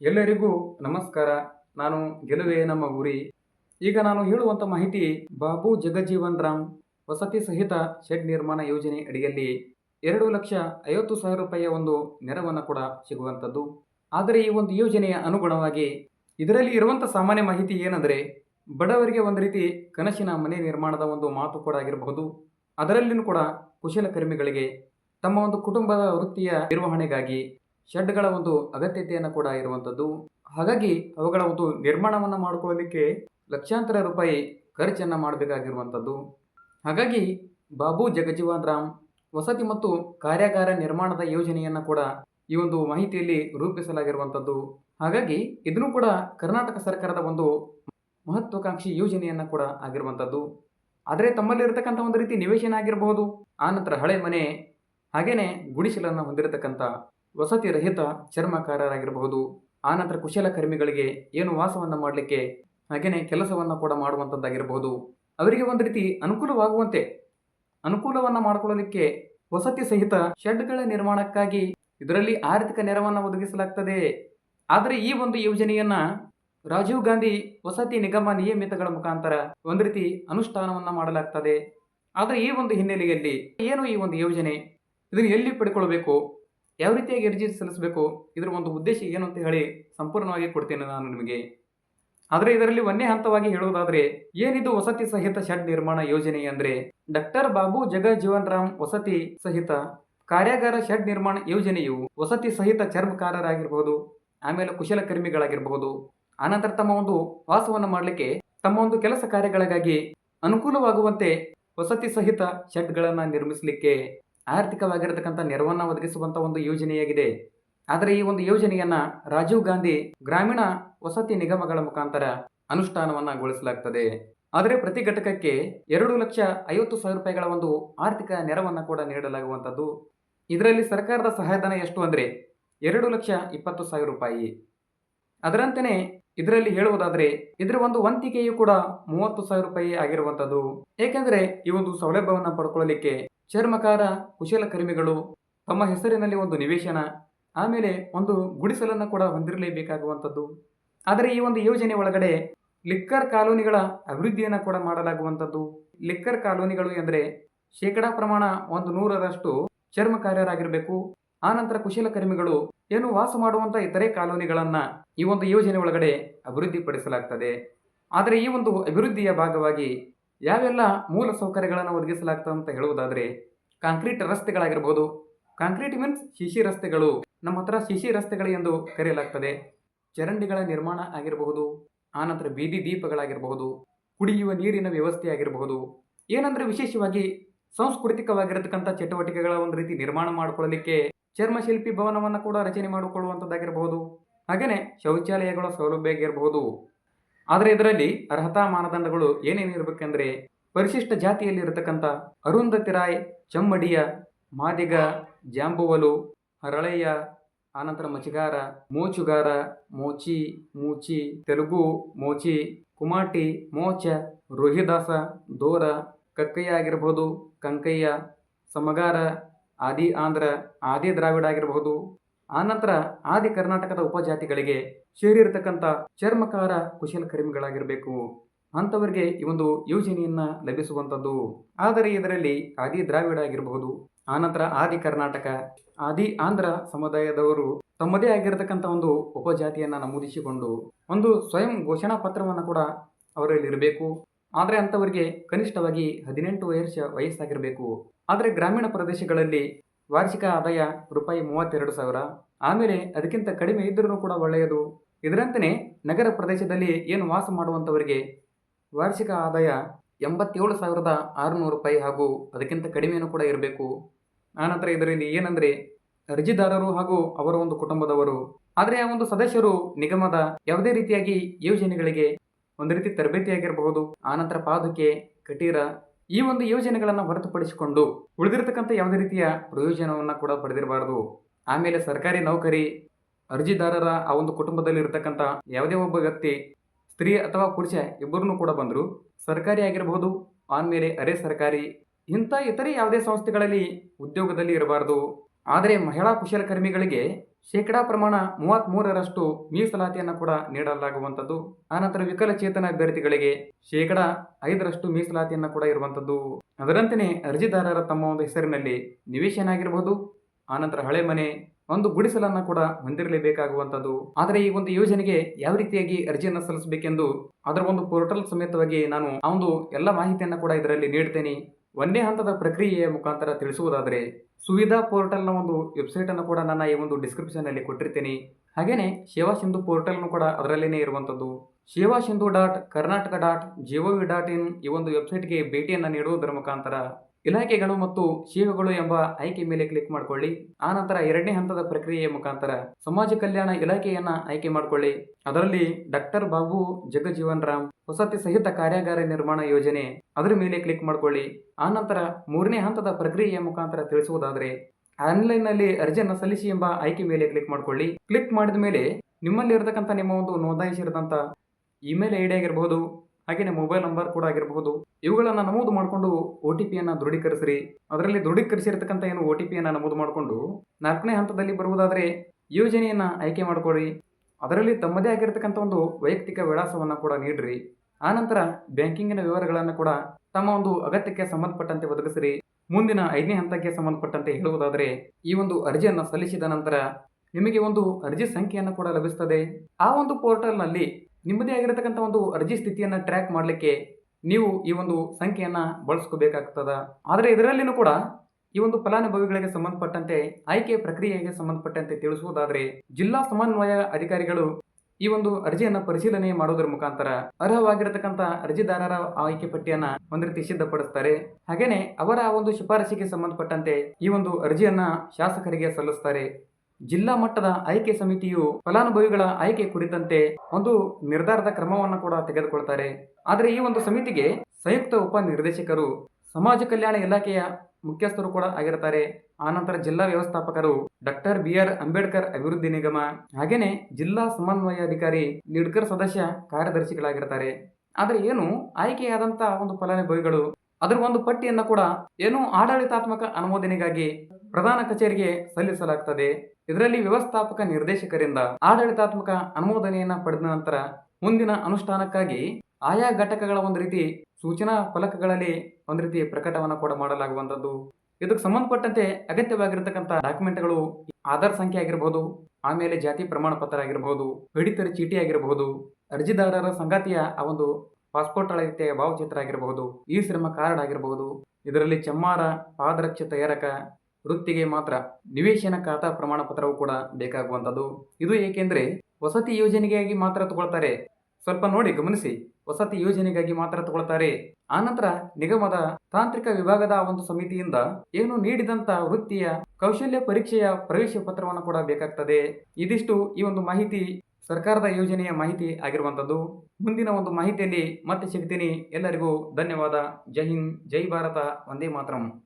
ಎಲ್ಲರಿಗೂ ನಮಸ್ಕಾರ. ನಾನು ಗೆಲುವೆ ನಮ್ಮ ಗುರಿ ಈಗ ನಾನು ಹೇಳುವಂಥ ಮಾಹಿತಿ ಬಾಬು ಜಗಜೀವನ್ ರಾಮ್ ವಸತಿ ಸಹಿತ ಶೆಡ್ ನಿರ್ಮಾಣ ಯೋಜನೆ ಅಡಿಯಲ್ಲಿ ಎರಡು ಲಕ್ಷ ಐವತ್ತು ಸಾವಿರ ರೂಪಾಯಿಯ ಒಂದು ನೆರವನ್ನು ಕೂಡ ಸಿಗುವಂಥದ್ದು ಆದರೆ ಈ ಒಂದು ಯೋಜನೆಯ ಅನುಗುಣವಾಗಿ ಇದರಲ್ಲಿ ಇರುವಂಥ ಸಾಮಾನ್ಯ ಮಾಹಿತಿ ಏನಂದರೆ ಬಡವರಿಗೆ ಒಂದು ರೀತಿ ಕನಸಿನ ಮನೆ ನಿರ್ಮಾಣದ ಒಂದು ಮಾತು ಕೂಡ ಆಗಿರಬಹುದು. ಅದರಲ್ಲಿಯೂ ಕೂಡ ಕುಶಲಕರ್ಮಿಗಳಿಗೆ ತಮ್ಮ ಒಂದು ಕುಟುಂಬದ ವೃತ್ತಿಯ ನಿರ್ವಹಣೆಗಾಗಿ ಶೆಡ್ಗಳ ಒಂದು ಅಗತ್ಯತೆಯನ್ನು ಕೂಡ ಇರುವಂಥದ್ದು. ಹಾಗಾಗಿ ಅವುಗಳ ಒಂದು ನಿರ್ಮಾಣವನ್ನು ಮಾಡಿಕೊಳ್ಳಲಿಕ್ಕೆ ಲಕ್ಷಾಂತರ ರೂಪಾಯಿ ಖರ್ಚನ್ನು ಮಾಡಬೇಕಾಗಿರುವಂಥದ್ದು. ಹಾಗಾಗಿ ಬಾಬು ಜಗಜೀವನ್ ರಾಮ್ ವಸತಿ ಮತ್ತು ಕಾರ್ಯಾಗಾರ ನಿರ್ಮಾಣದ ಯೋಜನೆಯನ್ನು ಕೂಡ ಈ ಒಂದು ಮಾಹಿತಿಯಲ್ಲಿ ರೂಪಿಸಲಾಗಿರುವಂಥದ್ದು. ಹಾಗಾಗಿ ಇದನ್ನು ಕೂಡ ಕರ್ನಾಟಕ ಸರ್ಕಾರದ ಒಂದು ಮಹತ್ವಾಕಾಂಕ್ಷಿ ಯೋಜನೆಯನ್ನು ಕೂಡ ಆಗಿರುವಂಥದ್ದು. ಆದರೆ ತಮ್ಮಲ್ಲಿರತಕ್ಕಂಥ ಒಂದು ರೀತಿ ನಿವೇಶನ ಆಗಿರಬಹುದು. ಆನಂತರ ಹಳೆ ಮನೆ ಹಾಗೆಯೇ ಗುಡಿಸಲನ್ನು ಹೊಂದಿರತಕ್ಕಂಥ ವಸತಿ ರಹಿತ ಚರ್ಮಕಾರರಾಗಿರಬಹುದು ಆನಂತರ ಕುಶಲಕರ್ಮಿಗಳಿಗೆ ಏನು ವಾಸವನ್ನು ಮಾಡಲಿಕ್ಕೆ ಹಾಗೆಯೇ ಕೆಲಸವನ್ನು ಕೂಡ ಮಾಡುವಂಥದ್ದಾಗಿರಬಹುದು ಅವರಿಗೆ ಒಂದು ರೀತಿ ಅನುಕೂಲವಾಗುವಂತೆ ಅನುಕೂಲವನ್ನು ಮಾಡಿಕೊಳ್ಳಲಿಕ್ಕೆ ವಸತಿ ಸಹಿತ ಶೆಡ್ಗಳ ನಿರ್ಮಾಣಕ್ಕಾಗಿ ಇದರಲ್ಲಿ ಆರ್ಥಿಕ ನೆರವನ್ನು ಒದಗಿಸಲಾಗ್ತದೆ. ಆದರೆ ಈ ಒಂದು ಯೋಜನೆಯನ್ನ ರಾಜೀವ್ ಗಾಂಧಿ ವಸತಿ ನಿಗಮ ನಿಯಮಿತಗಳ ಮುಖಾಂತರ ಒಂದು ರೀತಿ ಅನುಷ್ಠಾನವನ್ನು ಮಾಡಲಾಗ್ತದೆ. ಆದರೆ ಈ ಒಂದು ಹಿನ್ನೆಲೆಯಲ್ಲಿ ಏನು ಈ ಒಂದು ಯೋಜನೆ ಇದನ್ನು ಎಲ್ಲಿ ಪಡ್ಕೊಳ್ಬೇಕು? ಯಾವ ರೀತಿಯಾಗಿ ಅರ್ಜಿ ಸಲ್ಲಿಸಬೇಕು? ಇದರ ಒಂದು ಉದ್ದೇಶ ಏನು ಅಂತ ಹೇಳಿ ಸಂಪೂರ್ಣವಾಗಿ ಕೊಡ್ತೇನೆ ನಾನು ನಿಮಗೆ. ಆದರೆ ಇದರಲ್ಲಿ ಒಂದೇ ಹಂತವಾಗಿ ಹೇಳುವುದಾದರೆ, ಏನಿದು ವಸತಿ ಸಹಿತ ಶೆಡ್ ನಿರ್ಮಾಣ ಯೋಜನೆ ಅಂದರೆ? ಡಾಕ್ಟರ್ ಬಾಬು ಜಗಜೀವನ್ ರಾಮ್ ವಸತಿ ಸಹಿತ ಕಾರ್ಯಾಗಾರ ಶೆಡ್ ನಿರ್ಮಾಣ ಯೋಜನೆಯು ವಸತಿ ಸಹಿತ ಚರ್ಮಕಾರರಾಗಿರಬಹುದು, ಆಮೇಲೆ ಕುಶಲಕರ್ಮಿಗಳಾಗಿರಬಹುದು ಆನಂತರ ತಮ್ಮ ಒಂದು ವಾಸವನ್ನು ಮಾಡಲಿಕ್ಕೆ ತಮ್ಮ ಒಂದು ಕೆಲಸ ಕಾರ್ಯಗಳಿಗಾಗಿ ಅನುಕೂಲವಾಗುವಂತೆ ವಸತಿ ಸಹಿತ ಶೆಡ್ಗಳನ್ನು ನಿರ್ಮಿಸಲಿಕ್ಕೆ ಆರ್ಥಿಕವಾಗಿರತಕ್ಕಂಥ ನೆರವನ್ನು ಒದಗಿಸುವಂಥ ಒಂದು ಯೋಜನೆಯಾಗಿದೆ. ಆದರೆ ಈ ಒಂದು ಯೋಜನೆಯನ್ನ ರಾಜೀವ್ ಗಾಂಧಿ ಗ್ರಾಮೀಣ ವಸತಿ ನಿಗಮಗಳ ಮುಖಾಂತರ ಅನುಷ್ಠಾನವನ್ನಗೊಳಿಸಲಾಗ್ತದೆ ಆದರೆ ಪ್ರತಿ ಘಟಕಕ್ಕೆ ಎರಡು ಲಕ್ಷ ಐವತ್ತು ಸಾವಿರ ರೂಪಾಯಿಗಳ ಒಂದು ಆರ್ಥಿಕ ನೆರವನ್ನು ಕೂಡ ನೀಡಲಾಗುವಂಥದ್ದು. ಇದರಲ್ಲಿ ಸರ್ಕಾರದ ಸಹಾಯಧನ ಎಷ್ಟು ಅಂದರೆ ಎರಡು ಲಕ್ಷ ಇಪ್ಪತ್ತು ಸಾವಿರ ರೂಪಾಯಿ. ಅದರಂತೆಯೇ ಇದರಲ್ಲಿ ಹೇಳುವುದಾದರೆ ಇದರ ಒಂದು ವಂತಿಕೆಯು ಕೂಡ ಮೂವತ್ತು ಸಾವಿರ ರೂಪಾಯಿ ಆಗಿರುವಂಥದ್ದು. ಏಕೆಂದರೆ ಈ ಒಂದು ಸೌಲಭ್ಯವನ್ನು ಪಡ್ಕೊಳ್ಳಲಿಕ್ಕೆ ಚರ್ಮಕಾರ ಕುಶಲಕರ್ಮಿಗಳು ತಮ್ಮ ಹೆಸರಿನಲ್ಲಿ ಒಂದು ನಿವೇಶನ, ಆಮೇಲೆ ಒಂದು ಗುಡಿಸಲನ್ನು ಕೂಡ ಹೊಂದಿರಲೇಬೇಕಾಗುವಂಥದ್ದು. ಆದರೆ ಈ ಒಂದು ಯೋಜನೆ ಒಳಗಡೆ ಲಿಕ್ಕರ್ ಕಾಲೋನಿಗಳ ಅಭಿವೃದ್ಧಿಯನ್ನು ಕೂಡ ಮಾಡಲಾಗುವಂಥದ್ದು. ಲಿಕ್ಕರ್ ಕಾಲೋನಿಗಳು ಎಂದರೆ ಶೇಕಡಾ ಪ್ರಮಾಣ ಒಂದು ನೂರರಷ್ಟು ಚರ್ಮಕಾರ್ಯರಾಗಿರಬೇಕು. ಆನಂತರ ಕುಶಲಕರ್ಮಿಗಳು ಏನು ವಾಸ ಮಾಡುವಂಥ ಇತರೆ ಕಾಲೋನಿಗಳನ್ನು ಈ ಒಂದು ಯೋಜನೆ ಒಳಗಡೆ ಅಭಿವೃದ್ಧಿಪಡಿಸಲಾಗ್ತದೆ. ಆದರೆ ಈ ಒಂದು ಅಭಿವೃದ್ಧಿಯ ಭಾಗವಾಗಿ ಯಾವೆಲ್ಲ ಮೂಲ ಸೌಕರ್ಯಗಳನ್ನು ಒದಗಿಸಲಾಗ್ತದೆ ಅಂತ ಹೇಳುವುದಾದರೆ ಕಾಂಕ್ರೀಟ್ ರಸ್ತೆಗಳಾಗಿರ್ಬೋದು. ಕಾಂಕ್ರೀಟ್ ಮೀನ್ಸ್ ಶಿಶಿ ರಸ್ತೆಗಳು. ನಮ್ಮ ಹತ್ರ ಶಿಶಿ ರಸ್ತೆಗಳು ಎಂದು ಕರೆಯಲಾಗ್ತದೆ. ಚರಂಡಿಗಳ ನಿರ್ಮಾಣ ಆಗಿರಬಹುದು ಆನಂತರ ಬೀದಿ ದೀಪಗಳಾಗಿರಬಹುದು, ಕುಡಿಯುವ ನೀರಿನ ವ್ಯವಸ್ಥೆ ಆಗಿರಬಹುದು. ಏನಂದ್ರೆ ವಿಶೇಷವಾಗಿ ಸಾಂಸ್ಕೃತಿಕವಾಗಿರತಕ್ಕಂಥ ಚಟುವಟಿಕೆಗಳ ಒಂದು ರೀತಿ ನಿರ್ಮಾಣ ಮಾಡಿಕೊಳ್ಳಲಿಕ್ಕೆ ಚರ್ಮಶಿಲ್ಪಿ ಭವನವನ್ನು ಕೂಡ ರಚನೆ ಮಾಡಿಕೊಳ್ಳುವಂಥದ್ದಾಗಿರಬಹುದು. ಹಾಗೆಯೇ ಶೌಚಾಲಯಗಳ ಸೌಲಭ್ಯ ಆಗಿರಬಹುದು. ಆದರೆ ಇದರಲ್ಲಿ ಅರ್ಹತಾ ಮಾನದಂಡಗಳು ಏನೇನಿರಬೇಕೆಂದರೆ ಪರಿಶಿಷ್ಟ ಜಾತಿಯಲ್ಲಿರತಕ್ಕಂಥ ಅರುಂಧತಿ ರಾಯ್ ಚಮ್ಮಡಿಯ, ಮಾದಿಗ, ಜಾಂಬುವಲು, ಹರಳಯ್ಯ, ಆನಂತರ ಮಚಿಗಾರ, ಮೋಚುಗಾರ, ಮೋಚಿ, ಮೂಚಿ, ತೆಲುಗು, ಮೋಚಿ, ಕುಮಾಟಿ, ಮೋಚ, ರೋಹಿದಾಸ, ದೋರ, ಕಕ್ಕಯ್ಯ ಆಗಿರಬಹುದು, ಕಂಕಯ್ಯ, ಸಮಗಾರ, ಆದಿ ಆಂಧ್ರ, ಆದಿ ದ್ರಾವಿಡ ಆಗಿರಬಹುದು ಆನಂತರ ಆದಿ ಕರ್ನಾಟಕದ ಉಪಜಾತಿಗಳಿಗೆ ಸೇರಿರತಕ್ಕಂಥ ಚರ್ಮಕಾರ ಕುಶಲಕರ್ಮಿಗಳಾಗಿರಬೇಕು ಅಂಥವರಿಗೆ ಈ ಒಂದು ಯೋಜನೆಯನ್ನ ಲಭಿಸುವಂಥದ್ದು. ಆದರೆ ಇದರಲ್ಲಿ ಆದಿ ದ್ರಾವಿಡ ಆಗಿರಬಹುದು. ಆನಂತರ ಆದಿ ಕರ್ನಾಟಕ, ಆದಿ ಆಂಧ್ರ ಸಮುದಾಯದವರು ತಮ್ಮದೇ ಆಗಿರತಕ್ಕಂಥ ಒಂದು ಉಪಜಾತಿಯನ್ನು ನಮೂದಿಸಿಕೊಂಡು ಒಂದು ಸ್ವಯಂ ಘೋಷಣಾ ಪತ್ರವನ್ನು ಕೂಡ ಅವರಲ್ಲಿ ಇರಬೇಕು ಆದರೆ ಅಂಥವರಿಗೆ ಕನಿಷ್ಠವಾಗಿ ಹದಿನೆಂಟು ವರ್ಷ ವಯಸ್ಸಾಗಿರಬೇಕು. ಆದರೆ ಗ್ರಾಮೀಣ ಪ್ರದೇಶಗಳಲ್ಲಿ ವಾರ್ಷಿಕ ಆದಾಯ ರೂಪಾಯಿ ಮೂವತ್ತೆರಡು ಸಾವಿರ. ಆಮೇಲೆ ಅದಕ್ಕಿಂತ ಕಡಿಮೆ ಇದ್ರೂ ಕೂಡ ಒಳ್ಳೆಯದು. ಇದರಂತೆಯೇ ನಗರ ಪ್ರದೇಶದಲ್ಲಿ ಏನು ವಾಸ ಮಾಡುವಂಥವರಿಗೆ ವಾರ್ಷಿಕ ಆದಾಯ ಎಂಬತ್ತೇಳು ಸಾವಿರದ ಆರುನೂರು ರೂಪಾಯಿ ಹಾಗೂ ಅದಕ್ಕಿಂತ ಕಡಿಮೆಯೂ ಕೂಡ ಇರಬೇಕು. ಆನಂತರ ಇದರಲ್ಲಿ ಏನಂದರೆ ಅರ್ಜಿದಾರರು ಹಾಗೂ ಅವರ ಒಂದು ಕುಟುಂಬದವರು. ಆದರೆ ಆ ಒಂದು ಸದಸ್ಯರು ನಿಗಮದ ಯಾವುದೇ ರೀತಿಯಾಗಿ ಯೋಜನೆಗಳಿಗೆ ಒಂದು ರೀತಿ ತರಬೇತಿಯಾಗಿರಬಹುದು. ಆನಂತರ ಪಾದುಕೆ, ಕಟೀರ ಈ ಒಂದು ಯೋಜನೆಗಳನ್ನು ಹೊರತುಪಡಿಸಿಕೊಂಡು ಉಳಿದಿರತಕ್ಕಂಥ ಯಾವುದೇ ರೀತಿಯ ಪ್ರಯೋಜನವನ್ನು ಕೂಡ ಪಡೆದಿರಬಾರದು. ಆಮೇಲೆ ಸರ್ಕಾರಿ ನೌಕರಿ, ಅರ್ಜಿದಾರರ ಆ ಒಂದು ಕುಟುಂಬದಲ್ಲಿ ಇರತಕ್ಕಂಥ ಯಾವುದೇ ಒಬ್ಬ ವ್ಯಕ್ತಿ, ಸ್ತ್ರೀ ಅಥವಾ ಪುರುಷ ಇಬ್ಬರನ್ನು ಕೂಡ ಬಂದರು ಸರ್ಕಾರಿ ಆಗಿರಬಹುದು ಆಮೇಲೆ ಅರೆ ಸರ್ಕಾರಿ, ಇಂಥ ಇತರೆ ಯಾವುದೇ ಸಂಸ್ಥೆಗಳಲ್ಲಿ ಉದ್ಯೋಗದಲ್ಲಿ ಇರಬಾರದು. ಆದರೆ ಮಹಿಳಾ ಕುಶಲಕರ್ಮಿಗಳಿಗೆ ಶೇಕಡಾ ಪ್ರಮಾಣ ಮೂವತ್ತ್ ಮೂರರಷ್ಟು ಮೀಸಲಾತಿಯನ್ನು ಕೂಡ ನೀಡಲಾಗುವಂಥದ್ದು. ಆನಂತರ ವಿಕಲಚೇತನ ಅಭ್ಯರ್ಥಿಗಳಿಗೆ ಶೇಕಡಾ ಐದರಷ್ಟು ಮೀಸಲಾತಿಯನ್ನು ಕೂಡ ಇರುವಂಥದ್ದು. ಅದರಂತೆಯೇ ಅರ್ಜಿದಾರರ ತಮ್ಮ ಒಂದು ಹೆಸರಿನಲ್ಲಿ ನಿವೇಶನ ಆಗಿರಬಹುದು ಆನಂತರ ಹಳೆ ಮನೆ, ಒಂದು ಗುಡಿಸಲನ್ನು ಕೂಡ ಹೊಂದಿರಲೇಬೇಕಾಗುವಂಥದ್ದು. ಆದರೆ ಈ ಒಂದು ಯೋಜನೆಗೆ ಯಾವ ರೀತಿಯಾಗಿ ಅರ್ಜಿಯನ್ನು ಸಲ್ಲಿಸಬೇಕೆಂದು ಅದರ ಒಂದು ಪೋರ್ಟಲ್ ಸಮೇತವಾಗಿ ನಾನು ಆ ಒಂದು ಎಲ್ಲ ಮಾಹಿತಿಯನ್ನು ಕೂಡ ಇದರಲ್ಲಿ ನೀಡ್ತೇನೆ. ಒಂದೇ ಹಂತದ ಪ್ರಕ್ರಿಯೆಯ ಮುಖಾಂತರ ತಿಳಿಸುವುದಾದರೆ, ಸುವಿಧಾ ಪೋರ್ಟಲ್ನ ಒಂದು ವೆಬ್ಸೈಟ್ ಅನ್ನು ಕೂಡ ನಾನು ಈ ಒಂದು ಡಿಸ್ಕ್ರಿಪ್ಷನ್ ಅಲ್ಲಿ ಕೊಟ್ಟಿರ್ತೀನಿ. ಹಾಗೆಯೇ ಸೇವಾ ಸಿಂಧು ಪೋರ್ಟಲ್ನು ಕೂಡ ಅದರಲ್ಲೇನೆ ಇರುವಂಥದ್ದು. Seva Sindhu dot Karnataka dot G O V dot in ಈ ಒಂದು ವೆಬ್ಸೈಟ್ಗೆ ಭೇಟಿಯನ್ನು ನೀಡುವುದರ ಮುಖಾಂತರ ಇಲಾಖೆಗಳು ಮತ್ತು ಸೇವೆಗಳು ಎಂಬ ಆಯ್ಕೆ ಮೇಲೆ ಕ್ಲಿಕ್ ಮಾಡಿಕೊಳ್ಳಿ. ಆನಂತರ ಎರಡನೇ ಹಂತದ ಪ್ರಕ್ರಿಯೆಯ ಮುಖಾಂತರ ಸಮಾಜ ಕಲ್ಯಾಣ ಇಲಾಖೆಯನ್ನ ಆಯ್ಕೆ ಮಾಡಿಕೊಳ್ಳಿ. ಅದರಲ್ಲಿ ಡಾಕ್ಟರ್ ಬಾಬು ಜಗಜೀವನ್ ರಾಮ್ ವಸತಿ ಸಹಿತ ಕಾರ್ಯಾಗಾರ ನಿರ್ಮಾಣ ಯೋಜನೆ ಅದರ ಮೇಲೆ ಕ್ಲಿಕ್ ಮಾಡಿಕೊಳ್ಳಿ. ಆನಂತರ ಮೂರನೇ ಹಂತದ ಪ್ರಕ್ರಿಯೆಯ ಮುಖಾಂತರ ತಿಳಿಸುವುದಾದರೆ ಆನ್ಲೈನ್ನಲ್ಲಿ ಅರ್ಜಿಯನ್ನು ಸಲ್ಲಿಸಿ ಎಂಬ ಆಯ್ಕೆ ಮೇಲೆ ಕ್ಲಿಕ್ ಮಾಡಿಕೊಳ್ಳಿ. ಕ್ಲಿಕ್ ಮಾಡಿದ ಮೇಲೆ ನಿಮ್ಮಲ್ಲಿ ಇರತಕ್ಕಂಥ ನಿಮ್ಮ ಒಂದು ನೋಂದಾಯಿಸಿರದಂಥ ಇಮೇಲ್ ಐ ಡಿ ಆಗಿರಬಹುದು ಹಾಗೆಯೇ ಮೊಬೈಲ್ ನಂಬರ್ ಕೂಡ ಆಗಿರಬಹುದು. ಇವುಗಳನ್ನು ನಮೂದು ಮಾಡಿಕೊಂಡು ಒ ಟಿ ಪಿಯನ್ನು ದೃಢೀಕರಿಸಿರಿ. ಅದರಲ್ಲಿ ದೃಢೀಕರಿಸಿರ್ತಕ್ಕಂಥ ಏನು ಒ ಟಿ ಪಿಯನ್ನು ನಮೂದು ಮಾಡಿಕೊಂಡು ನಾಲ್ಕನೇ ಹಂತದಲ್ಲಿ ಬರುವುದಾದರೆ ಯೋಜನೆಯನ್ನು ಆಯ್ಕೆ ಮಾಡಿಕೊಳ್ಳಿ ಅದರಲ್ಲಿ ತಮ್ಮದೇ ಆಗಿರತಕ್ಕಂಥ ಒಂದು ವೈಯಕ್ತಿಕ ವಿಳಾಸವನ್ನು ಕೂಡ ನೀಡಿರಿ. ಆನಂತರ ಬ್ಯಾಂಕಿಂಗಿನ ವಿವರಗಳನ್ನು ಕೂಡ ತಮ್ಮ ಒಂದು ಅಗತ್ಯಕ್ಕೆ ಸಂಬಂಧಪಟ್ಟಂತೆ ಒದಗಿಸಿರಿ. ಮುಂದಿನ ಐದನೇ ಹಂತಕ್ಕೆ ಸಂಬಂಧಪಟ್ಟಂತೆ ಹೇಳುವುದಾದರೆ ಈ ಒಂದು ಅರ್ಜಿಯನ್ನು ಸಲ್ಲಿಸಿದ ನಂತರ ನಿಮಗೆ ಒಂದು ಅರ್ಜಿ ಸಂಖ್ಯೆಯನ್ನು ಕೂಡ ಲಭಿಸ್ತದೆ. ಆ ಒಂದು ಪೋರ್ಟಲ್ನಲ್ಲಿ ನಿಮ್ಮದೇ ಆಗಿರತಕ್ಕಂಥ ಒಂದು ಅರ್ಜಿ ಸ್ಥಿತಿಯನ್ನು ಟ್ರ್ಯಾಕ್ ಮಾಡಲಿಕ್ಕೆ ನೀವು ಈ ಒಂದು ಸಂಖ್ಯೆಯನ್ನು ಬಳಸ್ಕೋಬೇಕಾಗ್ತದ. ಆದರೆ ಇದರಲ್ಲಿನೂ ಕೂಡ ಈ ಒಂದು ಫಲಾನುಭವಿಗಳಿಗೆ ಸಂಬಂಧಪಟ್ಟಂತೆ, ಆಯ್ಕೆ ಪ್ರಕ್ರಿಯೆಗೆ ಸಂಬಂಧಪಟ್ಟಂತೆ ತಿಳಿಸುವುದಾದರೆ ಜಿಲ್ಲಾ ಸಮನ್ವಯ ಅಧಿಕಾರಿಗಳು ಈ ಒಂದು ಅರ್ಜಿಯನ್ನು ಪರಿಶೀಲನೆ ಮಾಡುವುದರ ಮುಖಾಂತರ ಅರ್ಹವಾಗಿರತಕ್ಕಂಥ ಅರ್ಜಿದಾರರ ಆಯ್ಕೆ ಪಟ್ಟಿಯನ್ನ ಒಂದು ರೀತಿ ಸಿದ್ಧಪಡಿಸ್ತಾರೆ. ಹಾಗೇನೆ ಅವರ ಒಂದು ಶಿಫಾರಸಿಗೆ ಸಂಬಂಧಪಟ್ಟಂತೆ ಈ ಒಂದು ಅರ್ಜಿಯನ್ನ ಶಾಸಕರಿಗೆ ಸಲ್ಲಿಸ್ತಾರೆ. ಜಿಲ್ಲಾ ಮಟ್ಟದ ಆಯ್ಕೆ ಸಮಿತಿಯು ಫಲಾನುಭವಿಗಳ ಆಯ್ಕೆ ಕುರಿತಂತೆ ಒಂದು ನಿರ್ಧಾರದ ಕ್ರಮವನ್ನು ಕೂಡ ತೆಗೆದುಕೊಳ್ತಾರೆ. ಆದರೆ ಈ ಒಂದು ಸಮಿತಿಗೆ ಸಂಯುಕ್ತ ಉಪ ನಿರ್ದೇಶಕರು ಸಮಾಜ ಕಲ್ಯಾಣ ಇಲಾಖೆಯ ಮುಖ್ಯಸ್ಥರು ಕೂಡ ಆಗಿರ್ತಾರೆ. ಆನಂತರ ಜಿಲ್ಲಾ ವ್ಯವಸ್ಥಾಪಕರು ಡಾಕ್ಟರ್ ಬಿ ಆರ್ ಅಂಬೇಡ್ಕರ್ ಅಭಿವೃದ್ಧಿ ನಿಗಮ, ಹಾಗೇನೆ ಜಿಲ್ಲಾ ಸಮನ್ವಯಾಧಿಕಾರಿ ನಿಡ್ಕರ್ ಸದಸ್ಯ ಕಾರ್ಯದರ್ಶಿಗಳಾಗಿರ್ತಾರೆ. ಆದರೆ ಏನು ಆಯ್ಕೆಯಾದಂತ ಒಂದು ಫಲಾನುಭವಿಗಳು, ಅದರ ಒಂದು ಪಟ್ಟಿಯನ್ನು ಕೂಡ ಏನು ಆಡಳಿತಾತ್ಮಕ ಅನುಮೋದನೆಗಾಗಿ ಪ್ರಧಾನ ಕಚೇರಿಗೆ ಸಲ್ಲಿಸಲಾಗ್ತದೆ. ಇದರಲ್ಲಿ ವ್ಯವಸ್ಥಾಪಕ ನಿರ್ದೇಶಕರಿಂದ ಆಡಳಿತಾತ್ಮಕ ಅನುಮೋದನೆಯನ್ನ ಪಡೆದ ನಂತರ ಮುಂದಿನ ಅನುಷ್ಠಾನಕ್ಕಾಗಿ ಆಯಾ ಘಟಕಗಳ ಒಂದು ರೀತಿ ಸೂಚನಾ ಫಲಕಗಳಲ್ಲಿ ಒಂದು ರೀತಿ ಪ್ರಕಟವನ್ನು ಕೂಡ ಮಾಡಲಾಗುವಂಥದ್ದು. ಇದಕ್ಕೆ ಸಂಬಂಧಪಟ್ಟಂತೆ ಅಗತ್ಯವಾಗಿರತಕ್ಕಂಥ ಡಾಕ್ಯುಮೆಂಟ್ಗಳು ಆಧಾರ್ ಸಂಖ್ಯೆ ಆಗಿರಬಹುದು ಆಮೇಲೆ ಜಾತಿ ಪ್ರಮಾಣ ಪತ್ರ ಆಗಿರಬಹುದು ಪಡಿತರ ಚೀಟಿ ಆಗಿರಬಹುದು ಅರ್ಜಿದಾರರ ಸಂಗಾತಿಯ ಆ ಒಂದು ಪಾಸ್ಪೋರ್ಟ್ ಅಳತೆಯ ಭಾವಚಿತ್ರ ಆಗಿರಬಹುದು ಈ ಶ್ರಮ ಕಾರ್ಡ್ ಆಗಿರಬಹುದು ಇದರಲ್ಲಿ ಚಮ್ಮಾರ ಪಾದರಕ್ಷೆ ತಯಾರಕ ವೃತ್ತಿಗೆ ಮಾತ್ರ ನಿವೇಶನ ಖಾತಾ ಪ್ರಮಾಣ ಪತ್ರವು ಕೂಡ ಬೇಕಾಗುವಂಥದ್ದು. ಇದು ಏಕೆಂದ್ರೆ ವಸತಿ ಯೋಜನೆಗಾಗಿ ಮಾತ್ರ ತಗೊಳ್ತಾರೆ. ಸ್ವಲ್ಪ ನೋಡಿ ಗಮನಿಸಿ. ವಸತಿ ಯೋಜನೆಗಾಗಿ ಮಾತ್ರ ತಗೊಳ್ತಾರೆ. ಆನಂತರ ನಿಗಮದ ತಾಂತ್ರಿಕ ವಿಭಾಗದ ಒಂದು ಸಮಿತಿಯಿಂದ ಏನು ನೀಡಿದಂತ ವೃತ್ತಿಯ ಕೌಶಲ್ಯ ಪರೀಕ್ಷೆಯ ಪ್ರವೇಶ ಪತ್ರವನ್ನು ಕೂಡ ಬೇಕಾಗ್ತದೆ. ಇದಿಷ್ಟು ಈ ಒಂದು ಮಾಹಿತಿ ಸರ್ಕಾರದ ಯೋಜನೆಯ ಮಾಹಿತಿ ಆಗಿರುವಂಥದ್ದು. ಮುಂದಿನ ಒಂದು ಮಾಹಿತಿಯಲ್ಲಿ ಮತ್ತೆ ಸಿಗ್ತೀನಿ. ಎಲ್ಲರಿಗೂ ಧನ್ಯವಾದ. ಜೈ ಹಿಂದ್, ಜೈ ಭಾರತ, ವಂದೇ ಮಾತರಂ.